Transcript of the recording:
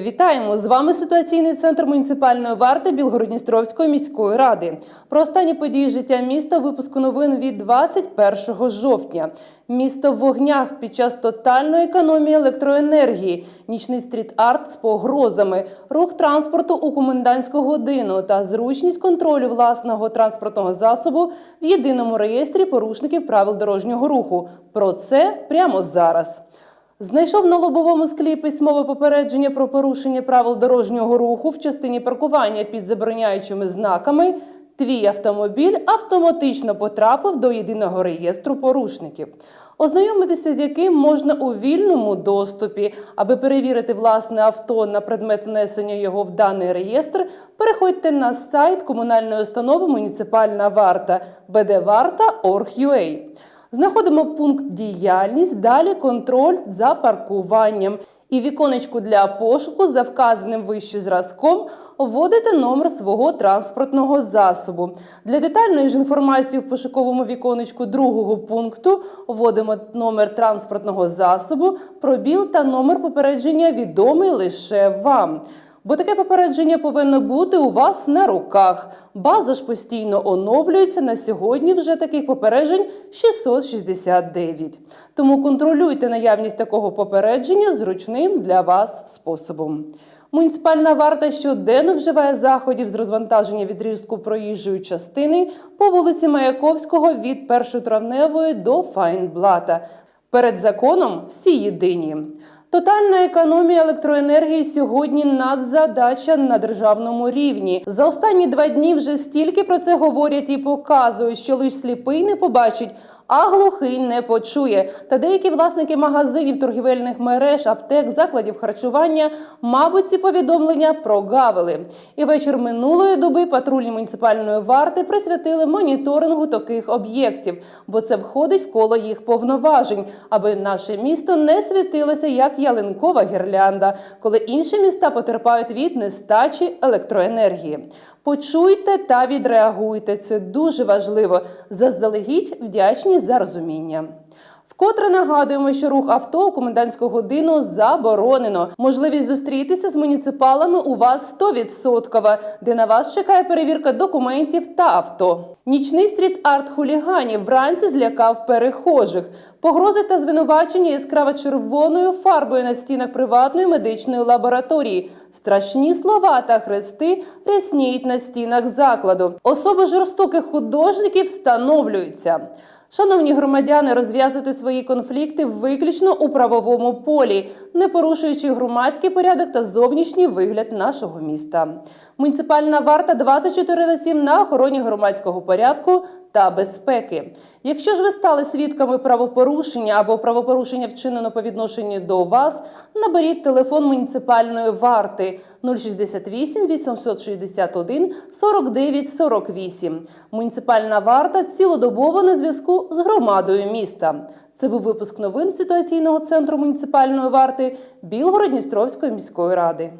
Вітаємо! З вами ситуаційний центр муніципальної варти Білгородністровської міської ради. Про останні події життя міста випуску новин від 21 жовтня. Місто в вогнях під час тотальної економії електроенергії, нічний стріт-арт з погрозами, рух транспорту у комендантську годину та зручність контролю власного транспортного засобу в єдиному реєстрі порушників правил дорожнього руху. Про це прямо зараз. Знайшов на лобовому склі письмове попередження про порушення правил дорожнього руху в частині паркування під забороняючими знаками. Твій автомобіль автоматично потрапив до єдиного реєстру порушників. Ознайомитися з яким можна у вільному доступі. Аби перевірити власне авто на предмет внесення його в даний реєстр, переходьте на сайт комунальної установи Муніципальна варта bdvarta.org.ua. Знаходимо пункт діяльність, далі контроль за паркуванням. І віконечку для пошуку за вказаним вище зразком вводите номер свого транспортного засобу. Для детальної ж інформації в пошуковому віконечку другого пункту вводимо номер транспортного засобу, пробіл та номер попередження відомий лише вам. Бо таке попередження повинно бути у вас на руках. База ж постійно оновлюється. На сьогодні вже таких попереджень 669. Тому контролюйте наявність такого попередження зручним для вас способом. Муніципальна варта щоденно вживає заходів з розвантаження відрізку проїжджої частини по вулиці Маяковського від 1 травневої до Файнблата. Перед законом всі єдині. Тотальна економія електроенергії сьогодні надзадача на державному рівні. За останні два дні вже стільки про це говорять і показують, що лиш сліпий не побачить. А глухий не почує. Та деякі власники магазинів, торгівельних мереж, аптек, закладів харчування, мабуть, ці повідомлення прогавили. І вечір минулої доби патрульні муніципальної варти присвятили моніторингу таких об'єктів, бо це входить в коло їх повноважень, аби наше місто не світилося як ялинкова гірлянда, коли інші міста потерпають від нестачі електроенергії. Почуйте та відреагуйте. Це дуже важливо. Заздалегідь вдячні за розуміння. Вкотре нагадуємо, що рух авто у комендантську годину заборонено. Можливість зустрітися з муніципалами у вас 100%, де на вас чекає перевірка документів та авто. Нічний стріт-арт хуліганів вранці злякав перехожих. Погрози та звинувачення яскраво червоною фарбою на стінах приватної медичної лабораторії. Страшні слова та хрести рясніють на стінах закладу. Особи жорстоких художників встановлюються. Шановні громадяни, розв'язуйте свої конфлікти виключно у правовому полі, не порушуючи громадський порядок та зовнішній вигляд нашого міста. Муніципальна варта 24 на 7 на охороні громадського порядку та безпеки. Якщо ж ви стали свідками правопорушення або правопорушення вчинено по відношенню до вас, наберіть телефон муніципальної варти 068 861 49 48. Муніципальна варта цілодобово на зв'язку з громадою міста. Це був випуск новин ситуаційного центру муніципальної варти Білгород-Дністровської міської ради.